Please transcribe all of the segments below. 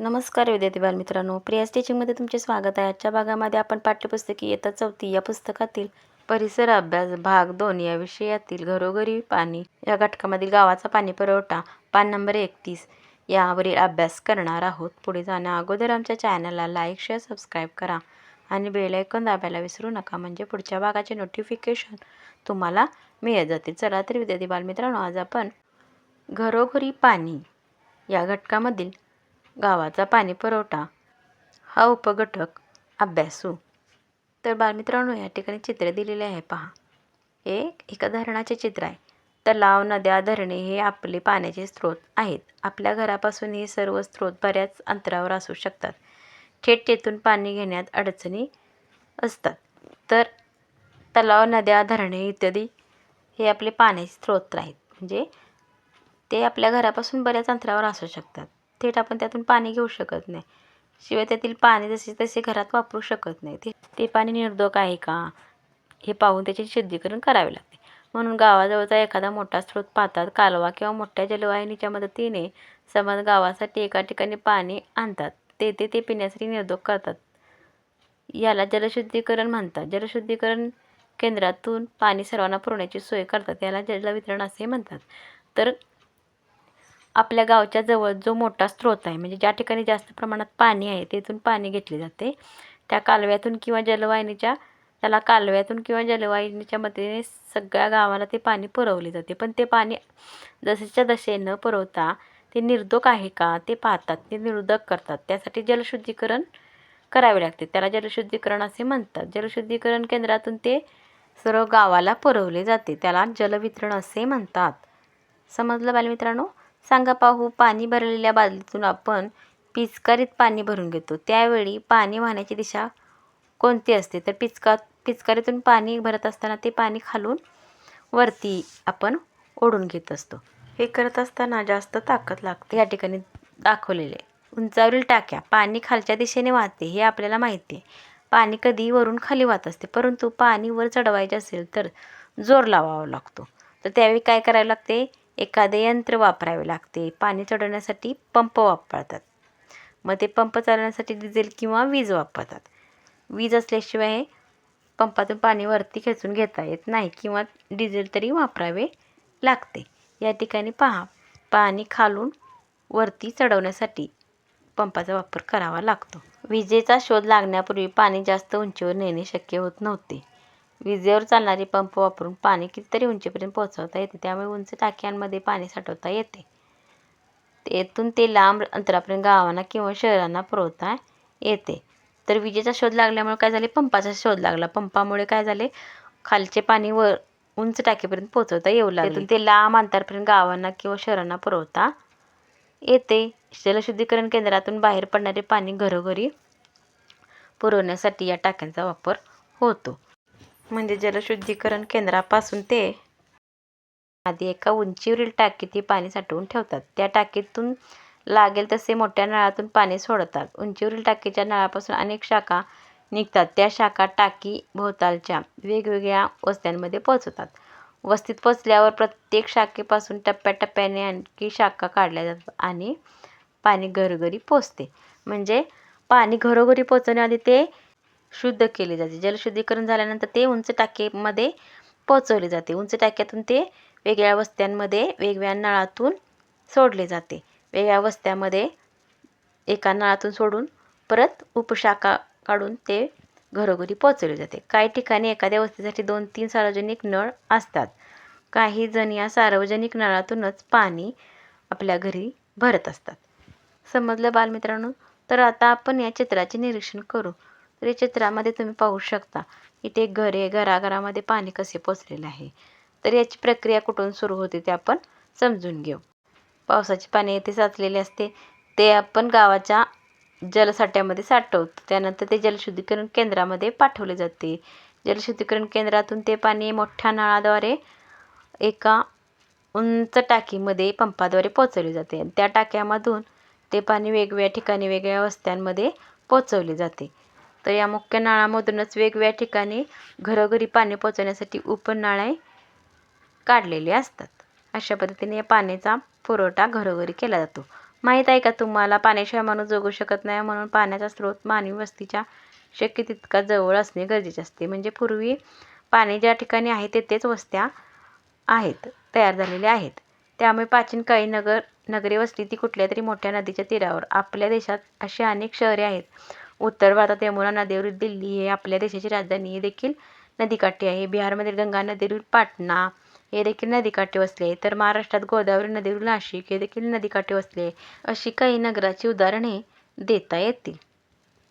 नमस्कार विद्यार्थी बालमित्रांनो. प्रिया टीचिंगमध्ये तुमचे स्वागत आहे. आजच्या भागामध्ये आपण पाठ्यपुस्तकी इयत्ता चौथी या पुस्तकातील परिसर अभ्यास भाग दोन या विषयातील घरोघरी पाणी या घटकामधील गावाचा पाणी पुरवठा पान नंबर एकतीस यावरील अभ्यास करणार आहोत. पुढे जाण्या अगोदर आमच्या चॅनलला लाईक शेअर सबस्क्राईब करा आणि बेल आयकॉन दाबायला विसरू नका. म्हणजे पुढच्या भागाचे नोटिफिकेशन तुम्हाला मिळत जातील चला तर विद्यार्थी बालमित्रांनो आज आपण घरोघरी पाणी या घटकामधील गावाचा पाणी पुरवठा. हा उपघटक अभ्यासू. तर बालमित्रांनो या ठिकाणी चित्र दिलेले आहे पहा. हे एका धरणाचे चित्र आहे. तलाव नद्या धरणे हे आपले पाण्याचे स्रोत आहेत. आपल्या घरापासून हे सर्व स्रोत बऱ्याच अंतरावर असू शकतात. थेट तेथून पाणी घेण्यात अडचणी असतात. तर तलाव नद्या धरणे इत्यादी हे आपले पाण्याचे स्रोत आहेत. म्हणजे ते आपल्या घरापासून बऱ्याच अंतरावर असू शकतात. थेट आपण त्यातून पाणी घेऊ शकत नाही. शिवाय त्यातील पाणी जसे तसे घरात वापरू शकत नाही. ते ते पाणी निर्धोक आहे का? हे पाहून त्याचे शुद्धीकरण करावे लागते. म्हणून गावाजवळचा एखादा मोठा स्रोत पाहतात कालवा किंवा मोठ्या जलवाहिनीच्या मदतीने समाज गावासाठी एका ठिकाणी पाणी आणतात. तेथे ते पिण्यासाठी निर्धोक करतात. याला जलशुद्धीकरण म्हणतात. जलशुद्धीकरण केंद्रातून पाणी सर्वांना पुरवण्याची सोय करतात. याला जलवितरण असे म्हणतात. तर आपल्या गावच्या जवळ जो मोठा स्रोत आहे म्हणजे ज्या ठिकाणी जास्त प्रमाणात पाणी आहे तेथून पाणी घेतले जाते. त्या कालव्यातून किंवा जलवाहिनीच्या त्याला कालव्यातून किंवा जलवाहिनीच्या मदतीने सगळ्या गावाला ते पाणी पुरवले जाते. पण ते पाणी जसेच्या दशे न पुरवता ते निर्दोक आहे का ते पाहतात ते निर्दोक करतात. त्यासाठी जलशुद्धीकरण करावे लागते. त्याला जलशुद्धीकरण असे म्हणतात. जलशुद्धीकरण केंद्रातून ते सर्व गावाला पुरवले जाते. त्याला जलवितरण असे म्हणतात. समजलं बालमित्रांनो? सांगा पाहू पाणी भरलेल्या बादलीतून आपण पिचकारीत पाणी भरून घेतो. त्यावेळी पाणी वाहण्याची दिशा कोणती असते? तर पिचका पिचकारीतून पाणी भरत असताना ते पाणी खालून वरती आपण ओढून घेत असतो. हे करत असताना जास्त ताकद लागते. या ठिकाणी दाखवलेले उंचावरील टाक्या. पाणी खालच्या दिशेने वाहते हे आपल्याला माहिती आहे. पाणी कधी वरून खाली वाहत असते परंतु पाणी वर चढवायचे असेल तर जोर लावावा लागतो. तर त्यावेळी काय करावे लागते? एखादे यंत्र वापरावे लागते. पाणी चढवण्यासाठी पंप वापरतात. मग ते पंप चालवण्यासाठी डिझेल किंवा वीज वापरतात. वीज असल्याशिवाय पंपातून पाणी वरती खेचून घेता येत नाही किंवा डिझेल तरी वापरावे लागते. या ठिकाणी पहा पाणी खालून वरती चढवण्यासाठी पंपाचा वापर करावा लागतो. विजेचा शोध लागण्यापूर्वी पाणी जास्त उंचीवर नेणे शक्य होत नव्हते. विजेवर चालणारे पंप वापरून पाणी कितीतरी उंचीपर्यंत पोहोचवता येते. त्यामुळे उंच टाक्यांमध्ये पाणी साठवता येते. येथून ते लांब अंतरापर्यंत गावांना किंवा शहरांना पुरवता येते. तर विजेचा शोध लागल्यामुळे काय झाले? पंपाचा शोध लागला. पंपामुळे काय झाले? खालचे पाणी वर उंच टाकीपर्यंत पोहोचवता येऊ लागले. ते लांब अंतरापर्यंत गावांना किंवा शहरांना पुरवता येते. जलशुद्धीकरण केंद्रातून बाहेर पडणारे पाणी घरोघरी पुरवण्यासाठी या टाक्यांचा वापर होतो. म्हणजे जलशुद्धीकरण केंद्रापासून ते आधी एका उंचीवरील टाकीत हे पाणी साठवून ठेवतात. त्या टाकीतून लागेल तसे मोठ्या नळातून पाणी सोडतात. उंचीवरील टाकीच्या नळापासून अनेक शाखा निघतात. त्या शाखा टाकी भोवतालच्या वेगवेगळ्या वस्त्यांमध्ये पोहोचवतात वस्तीत पोचल्यावर प्रत्येक शाखेपासून टप्प्याटप्प्याने आणखी शाखा काढल्या जातात आणि पाणी घरोघरी पोचते म्हणजे पाणी घरोघरी पोचवण्याआधी ते शुद्ध केले जाते. जलशुद्धीकरण झाल्यानंतर ते उंच टाकीमध्ये पोचवले जाते. उंच टाक्यातून ते वेगळ्या वस्त्यांमध्ये वेगवेगळ्या नळातून सोडले जाते. वेगळ्या वस्त्यामध्ये एका नळातून सोडून परत उपशाखा काढून ते घरोघरी पोचवले जाते. काही ठिकाणी एखाद्या वस्तीसाठी दोन तीन सार्वजनिक नळ असतात. काही जण या सार्वजनिक नळातूनच पाणी आपल्या घरी भरत असतात. समजलं बालमित्रांनो? तर आता आपण या चित्राचे निरीक्षण करू. तर या चित्रामध्ये तुम्ही पाहू शकता. इथे घरे घराघरामध्ये पाणी कसे पोचलेले आहे. तर याची प्रक्रिया कुठून सुरू होते ते आपण समजून घेऊ. पावसाचे पाणी येथे साचलेले असते. ते आपण गावाच्या जलसाठ्यामध्ये साठवतो. त्यानंतर ते जलशुद्धीकरण केंद्रामध्ये पाठवले जाते. जलशुद्धीकरण केंद्रातून ते पाणी मोठ्या नळाद्वारे एका उंच टाकीमध्ये पंपाद्वारे पोचवले जाते. त्या टाक्यामधून ते पाणी वेगवेगळ्या ठिकाणी वेगवेगळ्या वस्त्यांमध्ये पोचवले जाते. तर या मुख्य नळामधूनच वेगवेगळ्या ठिकाणी घरोघरी पाणी पोचवण्यासाठी उपनळे काढलेले असतात. अशा पद्धतीने या पाण्याचा पुरवठा घरोघरी केला जातो. माहीत आहे का तुम्हाला? पाण्याशिवाय माणूस जगू शकत नाही म्हणून पाण्याचा स्रोत मानवी वस्तीच्या शक्य तितका जवळ असणे गरजेचे असते. म्हणजे पूर्वी पाणी ज्या ठिकाणी आहे तेथेच वस्त्या आहेत तयार झालेल्या आहेत. त्यामुळे प्राचीन काळी नगर नगरे वसली ती कुठल्या तरी मोठ्या नदीच्या तीरावर. आपल्या देशात अशी अनेक शहरे आहेत. उत्तर भारतात यमुना नदीवरील दिल्ली हे आपल्या देशाची राजधानी हे देखील नदीकाठी आहे. बिहारमधील गंगा नदीवरील पाटणा हे देखील नदीकाठी वसले आहे. तर महाराष्ट्रात गोदावरी नदीवरील नाशिक हे देखील नदीकाठी वसले आहे. अशी काही नगराची उदाहरणे देता येतील.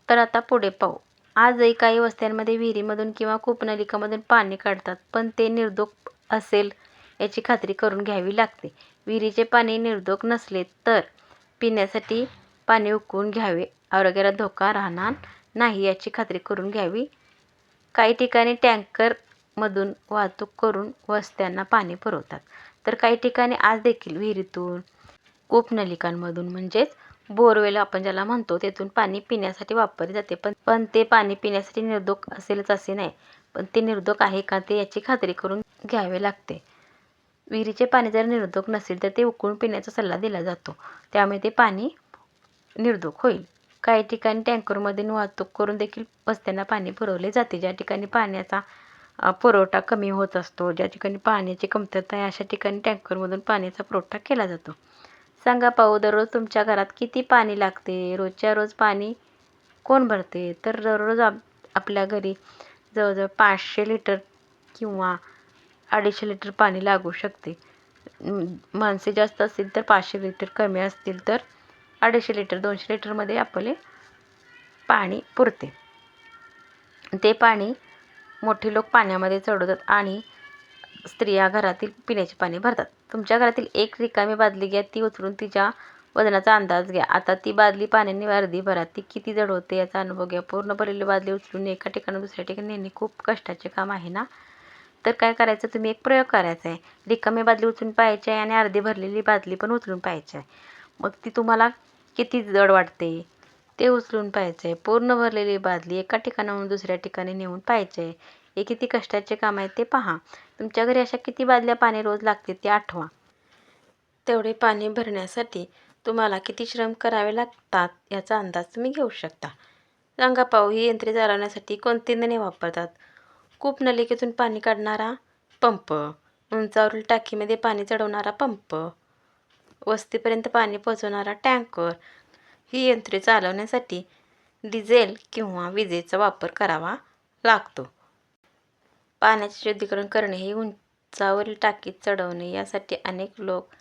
तर आता पुढे पाहू. आजही काही वस्त्यांमध्ये विहिरीमधून किंवा कूपनलिकामधून पाणी काढतात पण ते निर्दोष असेल याची खात्री करून घ्यावी लागते. विहिरीचे पाणी निर्दोष नसले तर पिण्यासाठी पाणी उकळून घ्यावे आरोग्याला धोका राहणार नाही याची खात्री करून घ्यावी. काही ठिकाणी टँकरमधून वाहतूक करून वस्त्यांना पाणी पुरवतात. तर काही ठिकाणी आज देखील विहिरीतून कूपनलिकांमधून म्हणजेच बोरवेल आपण ज्याला म्हणतो तेथून पाणी पिण्यासाठी वापरले जाते. पण पण ते पाणी पिण्यासाठी निर्धोक असेलच असे नाही. पण ते निर्धोक आहे का ते याची खात्री करून घ्यावे लागते. विहिरीचे पाणी जर निर्धोक नसेल तर ते उकळून पिण्याचा सल्ला दिला जातो. त्यामुळे ते पाणी निर्धोक होईल. काही ठिकाणी टँकरमधून वाहतूक करून देखील वस्त्यांना पाणी पुरवले जाते. ज्या ठिकाणी पाण्याचा पुरवठा कमी होत असतो ज्या ठिकाणी पाण्याची कमतरता आहे अशा ठिकाणी टँकरमधून पाण्याचा पुरवठा केला जातो. सांगा पाहू दररोज तुमच्या घरात किती पाणी लागते? रोजच्या रोज पाणी कोण भरते? तर दररोज आप आपल्या घरी जवळजवळ पाचशे लिटर किंवा अडीचशे लिटर पाणी लागू शकते. माणसे जास्त असतील तर पाचशे लिटर कमी असतील तर अडीचशे लिटर दोनशे लिटरमध्ये आपले पाणी पुरते. ते पाणी मोठे लोक पाण्यामध्ये चढवतात आणि स्त्रिया घरातील पिण्याचे पाणी भरतात. तुमच्या घरातील एक रिकामी बादली घ्या ती उचलून तिच्या वजनाचा अंदाज घ्या. आता ती बादली पाण्याने अर्धी भरा ती किती जड होते याचा अनुभव घ्या. पूर्ण भरलेली बादली उचलून एका ठिकाणी दुसऱ्या ठिकाणी नेणे खूप कष्टाचे काम आहे ना? तर काय करायचं? तुम्ही एक प्रयोग करायचा आहे. रिकामी बादली उचलून पाहायची आहे आणि अर्धी भरलेली बादली पण उचलून पाहायची आहे. मग ती तुम्हाला किती जड वाटते. ते उचलून पाहायचं आहे पूर्ण भरलेली बादली एका ठिकाणाहून दुसऱ्या ठिकाणी नेऊन पाहायचे हे किती कष्टाचे काम आहे ते पहा. तुमच्या घरी अशा किती बादल्या पाणी रोज लागते ते आठवा. तेवढे पाणी भरण्यासाठी तुम्हाला किती श्रम करावे लागतात याचा अंदाज तुम्ही घेऊ शकता. सांगा पाहू ही यंत्रे चालवण्यासाठी कोणती इंधने वापरतात? कूप नलिकेतून पाणी काढणारा पंप. उंचावरील टाकीमध्ये पाणी चढवणारा पंप. वस्तीपर्यंत पाणी पोहोचवणारा टँकर ही यंत्रे चालवण्यासाठी डिझेल किंवा विजेचा वापर करावा लागतो. पाण्याचे शुद्धीकरण करणे हे उंचावरील टाकीत चढवणे यासाठी अनेक लोक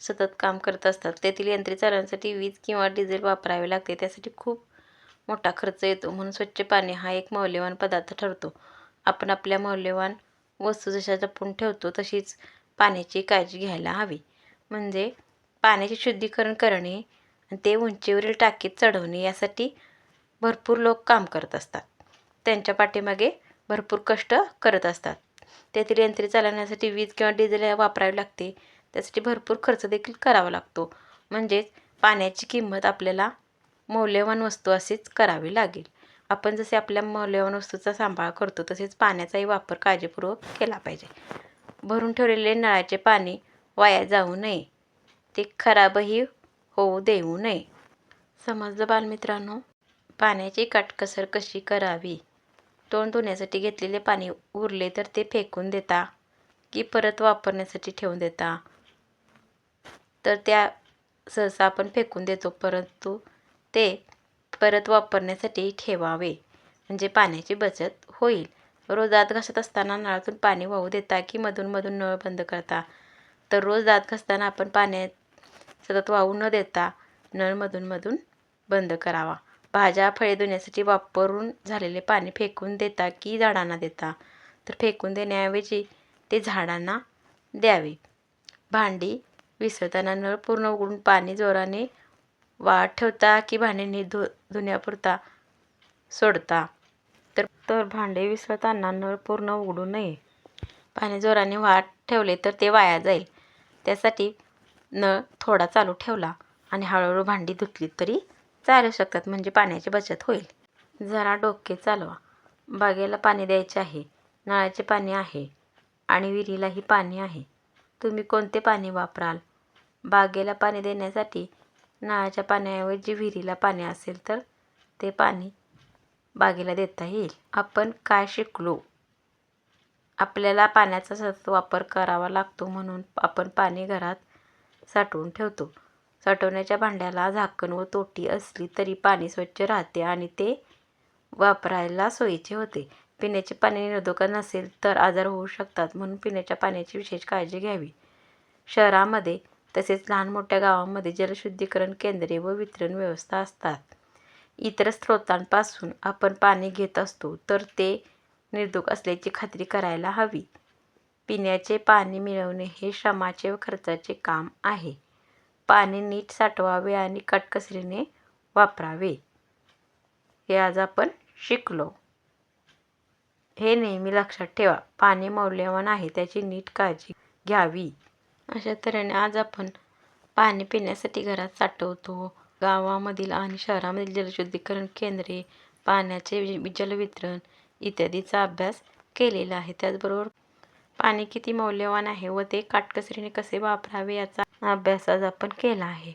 सतत काम करत असतात. तेथील यंत्रे चालवण्यासाठी वीज किंवा डिझेल वापरावे लागते. त्यासाठी खूप मोठा खर्च येतो. म्हणून स्वच्छ पाणी हा एक मौल्यवान पदार्थ ठरतो. आपण आपल्या मौल्यवान वस्तू जशा जपून ठेवतो तशीच पाण्याची काळजी घ्यायला हवी. म्हणजे पाण्याचे शुद्धीकरण करणे आणि ते उंचीवरील टाकीत चढवणे यासाठी भरपूर लोक काम करत असतात. त्यांच्या पाठीमागे भरपूर कष्ट करत असतात. तेथील यंत्रे चालवण्यासाठी वीज किंवा डिझेल वापरावी लागते. त्यासाठी भरपूर खर्च देखील करावा लागतो. म्हणजेच पाण्याची किंमत आपल्याला मौल्यवान वस्तू अशीच करावी लागेल. आपण जसे आपल्या मौल्यवान वस्तूचा सांभाळ करतो तसेच पाण्याचाही वापर काळजीपूर्वक केला पाहिजे. भरून ठेवलेले नळाचे पाणी वाया जाऊ नये. ते खराबही होऊ देऊ नये. समजलं बालमित्रांनो? पाण्याची काटकसर कशी करावी? तोंड धुण्यासाठी घेतलेले पाणी उरले तर ते फेकून देता की परत वापरण्यासाठी ठेवून देता? तर त्या सहसा आपण फेकून देतो परंतु ते परत वापरण्यासाठी ठेवावे. म्हणजे पाण्याची बचत होईल. रोज दात घासत असताना नळातून पाणी वाहू देता की मधून मधून नळ बंद करता? तर रोज दात घासताना आपण पाण्यात सतत वाहू न देता नळ मधून बंद करावा. भाज्या फळे धुण्यासाठी वापरून झालेले पाणी फेकून देता की झाडांना देता? तर फेकून देण्याऐवजी ते झाडांना द्यावे. भांडी विसरताना नळ पूर्ण उघडून पाणी जोराने वाट ठेवता की भांडी धु धुण्यापुरता सोडता? तर तर भांडे विसरताना नळ पूर्ण उघडू नये. पाणी जोराने वाट ठेवले तर ते वाया जाईल. त्यासाठी नळ थोडा चालू ठेवला आणि हळूहळू भांडी धुतली तरी चालू शकतात म्हणजे पाण्याची बचत होईल. जरा डोके चालवा. बागेला पाणी द्यायचे आहे. नळाचे पाणी आहे. आणि विहिरीलाही पाणी आहे. तुम्ही कोणते पाणी वापराल? बागेला पाणी देण्यासाठी नळाच्या पाण्याऐवजी विहिरीला पाणी असेल तर ते पाणी बागेला देता येईल. आपण काय शिकलो? आपल्याला पाण्याचा सतत वापर करावा लागतो म्हणून आपण पाणी घरात साठवून ठेवतो. साठवण्याच्या भांड्याला झाकण व तोटी असली तरी पाणी स्वच्छ राहते आणि ते वापरायला सोयीचे होते. पिण्याचे पाणी निरोधक नसेल तर आजार होऊ शकतात म्हणून पिण्याच्या पाण्याची विशेष काळजी घ्यावी. शहरामध्ये तसेच लहान मोठ्या गावांमध्ये जलशुद्धीकरण केंद्रे व वितरण व्यवस्था असतात. इतर स्रोतांपासून आपण पाणी घेत असतो तर ते निर्धोक असल्याची खात्री करायला हवी. पिण्याचे पाणी मिळवणे हे श्रमाचे व खर्चाचे काम आहे. पाणी नीट साठवावे आणि काटकसरीने वापरावे. हे आज आपण शिकलो. हे नेहमी लक्षात ठेवा. पाणी मौल्यवान आहे त्याची नीट काळजी घ्यावी. अशा तऱ्हेने आज आपण पाणी पिण्यासाठी घरात साठवतो. गावामधील आणि शहरामधील जलशुद्धीकरण केंद्रे पाण्याचे जलवितरण इत्यादीचा अभ्यास केलेला आहे. त्याचबरोबर पाणी किती मौल्यवान आहे व ते काटकसरीने कसे वापरावे याचा अभ्यास आज आपण केला आहे.